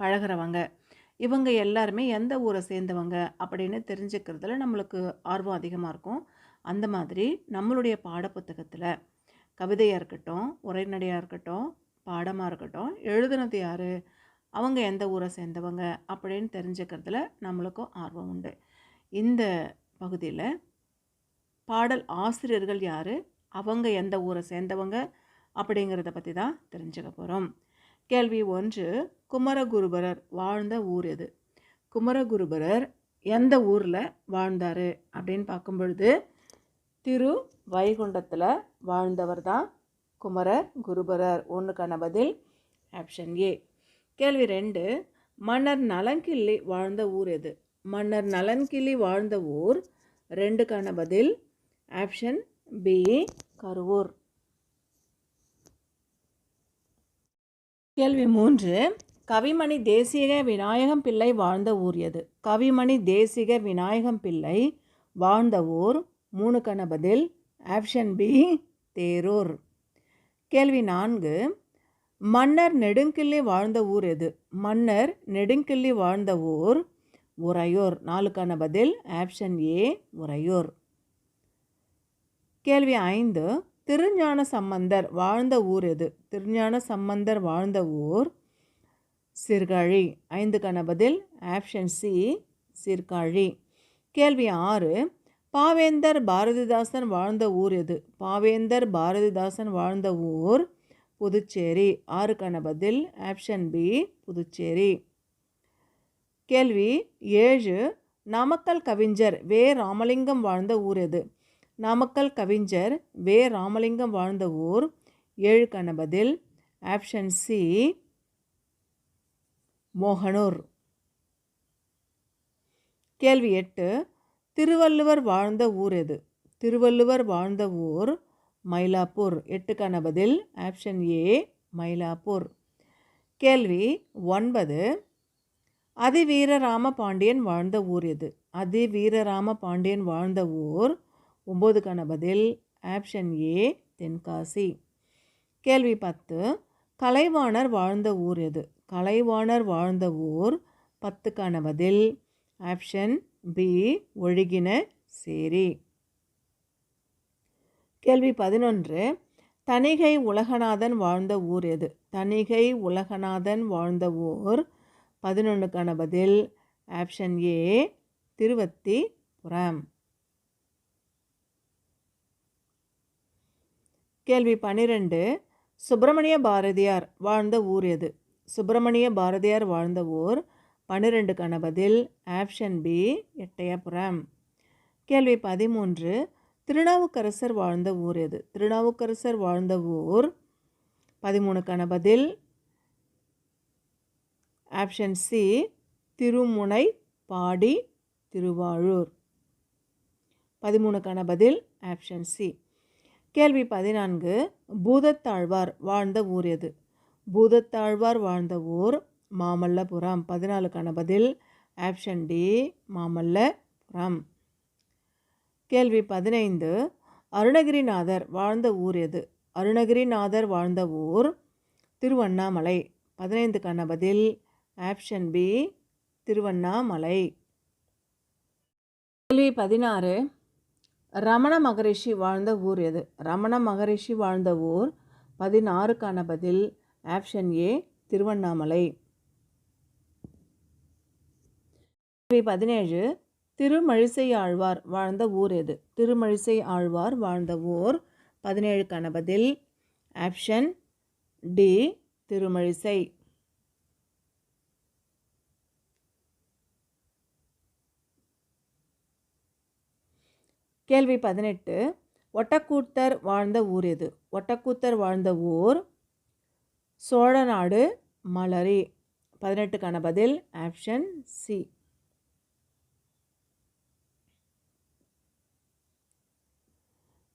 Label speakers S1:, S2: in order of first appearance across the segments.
S1: பழகுறவங்க. இவங்க எல்லாருமே எந்த ஊரை சேர்ந்தவங்க அப்படின்னு தெரிஞ்சுக்கிறதுல நம்மளுக்கு ஆர்வம் அதிகமாக இருக்கும். அந்த மாதிரி நம்மளுடைய பாடப்புத்தகத்தில் கவிதையாக இருக்கட்டும் உரைநடையாக இருக்கட்டும் பாடமாக இருக்கட்டும் எழுதுனது யார் அவங்க எந்த ஊரை சேர்ந்தவங்க அப்படின்னு தெரிஞ்சுக்கிறதுல நம்மளுக்கும் ஆர்வம் உண்டு. இந்த பகுதியில் பாடல் ஆசிரியர்கள் யார் அவங்க எந்த ஊரை சேர்ந்தவங்க அப்படிங்கிறத பற்றி தான் தெரிஞ்சுக்க போகிறோம் கேள்வி ஒன்று குமரகுருபரர் வாழ்ந்த ஊர் எது? குமரகுருபரர் எந்த ஊரில் வாழ்ந்தார்? அப்படின்னு பார்க்கும் பொழுது திரு வைகுண்டத்தில் வாழ்ந்தவர் தான் குமர குருபரர் ஒன்றுக்கான பதில் ஆப்ஷன் ஏ. கேள்வி ரெண்டு மன்னர் நலங்கிள்ளி வாழ்ந்த ஊர் எது? மன்னர் நலன்கிள்ளி வாழ்ந்த ஊர் ரெண்டுக்கான பதில் ஆப்ஷன் பி கருவூர். கேள்வி மூன்று கவிமணி தேசிக விநாயகம் பிள்ளை வாழ்ந்த ஊர் எது கவிமணி தேசிக விநாயகம் பிள்ளை வாழ்ந்த ஊர் மூணுக்கான பதில் ஆப்ஷன் பி தேரூர். கேள்வி நான்கு. மன்னர் நெடுங்கிள்ளி வாழ்ந்த ஊர் எது? மன்னர் நெடுங்கிள்ளி வாழ்ந்த ஊர் உறையூர். நாலுக்கான பதில் ஆப்ஷன் ஏ உறையூர். கேள்வி ஐந்து. திருஞான சம்பந்தர் வாழ்ந்த ஊர் எது? திருஞான சம்பந்தர் வாழ்ந்த ஊர் சிறுகாழி. ஐந்துக்கான பதில் ஆப்ஷன் சி சீர்காழி கேள்வி ஆறு பாவேந்தர் பாரதிதாசன் வாழ்ந்த ஊர் எது? பாவேந்தர் பாரதிதாசன் வாழ்ந்த ஊர் புதுச்சேரி. ஆறுக்கான பதில் ஆப்ஷன் பி புதுச்சேரி. கேள்வி ஏழு நாமக்கல் கவிஞர் வே. ராமலிங்கம் வாழ்ந்த ஊர் எது? நாமக்கல் கவிஞர் வே. ராமலிங்கம் வாழ்ந்த ஊர். ஏழுக்கான பதில் ஆப்ஷன் சி மோகனூர். கேள்வி எட்டு. திருவள்ளுவர் வாழ்ந்த ஊர் எது? திருவள்ளுவர் வாழ்ந்த ஊர் மயிலாப்பூர். எட்டுக்கான பதில் ஆப்ஷன் ஏ மயிலாப்பூர். கேள்வி ஒன்பது. அதிவீரராம பாண்டியன் வாழ்ந்த ஊர் எது? அதிவீரராம பாண்டியன் வாழ்ந்த ஊர் ஒம்போதுக்கான பதில் ஆப்ஷன் ஏ தென்காசி. கேள்வி பத்து. கலைவாணர் வாழ்ந்த ஊர் எது? கலைவாணர் வாழ்ந்த ஊர். பத்துக்கான பதில். ஆப்ஷன் பி ஒழுகின சேரி. கேள்வி பதினொன்று. தணிகை உலகநாதன் வாழ்ந்த ஊர் எது? தணிகை உலகநாதன் வாழ்ந்த ஊர். பதினொன்றுக்கான பதில். Option A Thiruvathipuram. கேள்வி பன்னிரெண்டு சுப்பிரமணிய பாரதியார் வாழ்ந்த ஊர் எது? சுப்பிரமணிய பாரதியார் வாழ்ந்த ஊர் பன்னிரெண்டு கணபதில் ஆப்ஷன் பி எட்டயபுரம். கேள்வி பதிமூன்று. திருநாவுக்கரசர் வாழ்ந்த ஊர் எது? திருநாவுக்கரசர் வாழ்ந்த ஊர் பதிமூணு கணபதில் ஆப்ஷன் சி திருமுனை பாடி திருவாழூர் பதிமூணு கணபதில் ஆப்ஷன் சி. கேள்வி பதினான்கு. பூதத்தாழ்வார் வாழ்ந்த ஊர் எது? பூதத்தாழ்வார் வாழ்ந்த ஊர் மாமல்லபுரம். பதினாலுக்கான பதில் ஆப்ஷன் டி மாமல்லபுரம். கேள்வி பதினைந்து. அருணகிரிநாதர் வாழ்ந்த ஊர் எது? அருணகிரிநாதர் வாழ்ந்த ஊர் திருவண்ணாமலை. பதினைந்துக்கான பதில் ஆப்ஷன் பி திருவண்ணாமலை. கேள்வி பதினாறு. ரமண மகரிஷி வாழ்ந்த ஊர் எது? ரமண மகரிஷி வாழ்ந்த ஊர் பதினாறுக்கான பதில் ஆப்ஷன் ஏ திருவண்ணாமலை. கேள்வி பதினேழு திருமழிசை ஆழ்வார் வாழ்ந்த ஊர் எது? திருமழிசை ஆழ்வார் வாழ்ந்த ஊர். பதினேழுக்கான பதில் ஆப்ஷன் டி திருமழிசை. கேள்வி பதினெட்டு ஒட்டக்கூத்தர் வாழ்ந்த ஊர் எது? ஒட்டக்கூத்தர் வாழ்ந்த ஊர் சோழநாடு மலரி. பதினெட்டுக்கான பதில் ஆப்ஷன் சி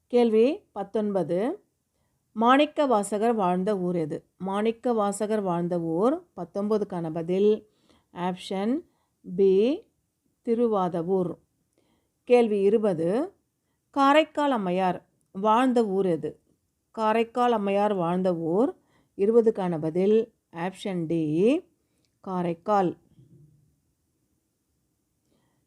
S1: கேள்வி பத்தொன்பது. மாணிக்க வாசகர் வாழ்ந்த ஊர் எது? மாணிக்க வாசகர் வாழ்ந்த ஊர் பத்தொம்போதுக்கான பதில் ஆப்ஷன் பி திருவாதவூர். கேள்வி இருபது. காரைக்கால் அம்மையார் வாழ்ந்த ஊர் எது? காரைக்கால் அம்மையார் வாழ்ந்த ஊர் இருபதுக்கான பதில் ஆப்ஷன் டி காரைக்கால்.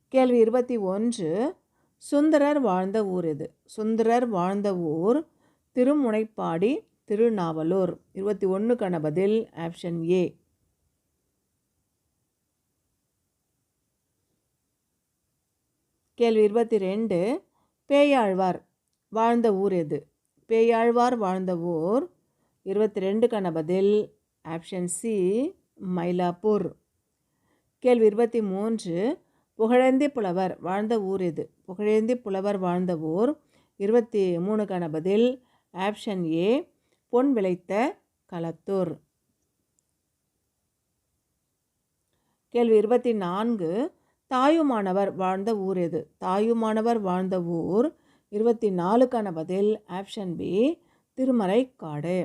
S1: கேள்வி இருபத்தி ஒன்று சுந்தரர் வாழ்ந்த ஊர் எது? சுந்தரர் வாழ்ந்த ஊர் திருமுனைப்பாடி திருநாவலூர். இருபத்தி ஒன்றுக்கான பதில் ஆப்ஷன் ஏ கேள்வி இருபத்தி ரெண்டு பேயாழ்வார் வாழ்ந்த ஊர் எது? பேயாழ்வார் வாழ்ந்த ஊர் இருபத்தி ரெண்டுக்கான பதில் ஆப்ஷன் சி மயிலாப்பூர். கேள்வி இருபத்தி மூன்று புகழேந்தி புலவர் வாழ்ந்த ஊர் எது? புகழேந்தி புலவர் வாழ்ந்த ஊர் இருபத்தி மூணுக்கான பதில் ஆப்ஷன் ஏ பொன் விளைத்த களத்தூர். கேள்வி இருபத்தி நான்கு தாயுமானவர் வாழ்ந்த ஊர் எது? தாயுமானவர் வாழ்ந்த ஊர் இருபத்தி நாலுக்கான பதில் ஆப்ஷன் பி திருமறைக்காடு.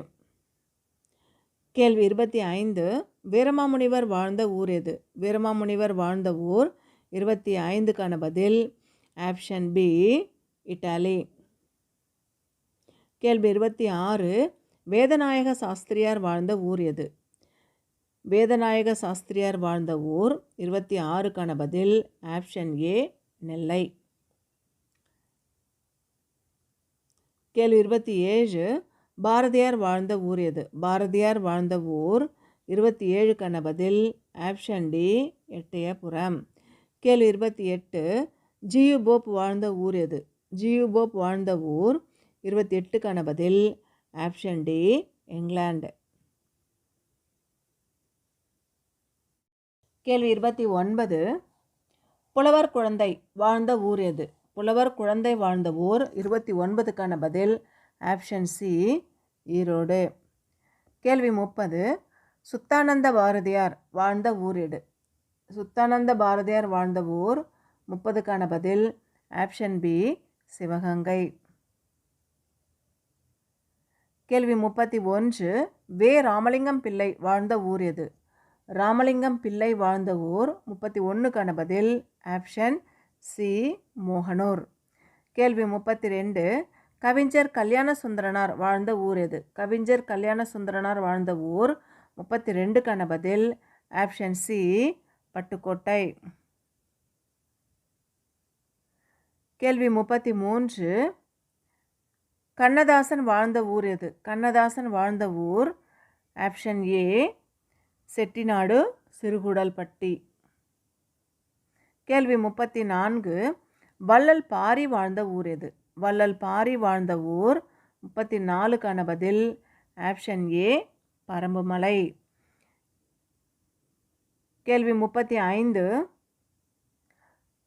S1: கேள்வி இருபத்தி ஐந்து. வீரமாமுனிவர் வாழ்ந்த ஊர் எது? வீரமாமுனிவர் வாழ்ந்த ஊர் இருபத்தி ஐந்துக்கான பதில் ஆப்ஷன் பி இட்டாலி. கேள்வி இருபத்தி ஆறு. வேதநாயக சாஸ்திரியார் வாழ்ந்த ஊர் எது? வேதநாயக சாஸ்திரியார் வாழ்ந்த ஊர் இருபத்தி ஆறுக்கான பதில் ஆப்ஷன் ஏ நெல்லை. கேள்வி இருபத்தி ஏழு. பாரதியார் வாழ்ந்த ஊர் எது? பாரதியார் வாழ்ந்த ஊர் இருபத்தி ஏழுக்கான பதில் ஆப்ஷன் டி எட்டயபுரம். கேள்வி இருபத்தி எட்டு ஜியு போப் வாழ்ந்த ஊர் எது? ஜியு போப் வாழ்ந்த ஊர் இருபத்தி எட்டுக்கான பதில் ஆப்ஷன் டி இங்கிலாந்து. கேள்வி இருபத்தி ஒன்பது புலவர் குழந்தை வாழ்ந்த ஊர் எது? புலவர் குழந்தை வாழ்ந்த ஊர் இருபத்தி ஒன்பதுக்கான பதில் ஆப்ஷன் சி ஈரோடு. கேள்வி முப்பது. சுத்தானந்த பாரதியார் வாழ்ந்த ஊர் எடு சுத்தானந்த பாரதியார் வாழ்ந்த ஊர் முப்பதுக்கான பதில் ஆப்ஷன் பி சிவகங்கை. கேள்வி முப்பத்தி ஒன்று. வே. ராமலிங்கம் பிள்ளை வாழ்ந்த ஊர் எது? ராமலிங்கம் பிள்ளை வாழ்ந்த ஊர் முப்பத்தி ஒன்றுக்கான பதில் ஆப்ஷன் சி மோகனூர். கேள்வி முப்பத்தி ரெண்டு. கவிஞர் கல்யாண சுந்தரனார் வாழ்ந்த ஊர் எது? கவிஞர் கல்யாண சுந்தரனார் வாழ்ந்த ஊர் முப்பத்தி ரெண்டுக்கான பதில் ஆப்ஷன் சி பட்டுக்கோட்டை. கேள்வி முப்பத்தி மூன்று கண்ணதாசன் வாழ்ந்த ஊர் எது? கண்ணதாசன் வாழ்ந்த ஊர் ஆப்ஷன் ஏ செட்டிநாடு சிறுகுடல்பட்டி. கேள்வி முப்பத்தி நான்கு வள்ளல் பாரி வாழ்ந்த ஊர் எது? வள்ளல் பாரி வாழ்ந்த ஊர். முப்பத்தி நாலுக்கான பதில் ஆப்ஷன் ஏ பரம்புமலை கேள்வி முப்பத்தி ஐந்து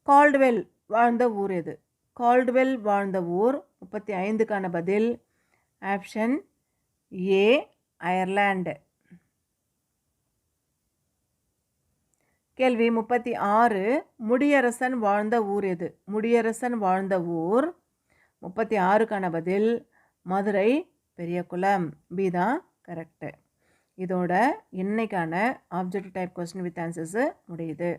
S1: கால்டுவெல் வாழ்ந்த ஊர் எது? கால்டுவெல் வாழ்ந்த ஊர் முப்பத்தி ஐந்துக்கான பதில் ஆப்ஷன் ஏ அயர்லாண்டு கேள்வி முப்பத்தி ஆறு முடியரசன் வாழ்ந்த ஊர் எது? முடியரசன் வாழ்ந்த ஊர் முப்பத்தி ஆறுக்கான பதில் மதுரை பெரியகுளம் பி தான் கரெக்டு இதோட இன்னைக்கான objective type question with answers முடியுது.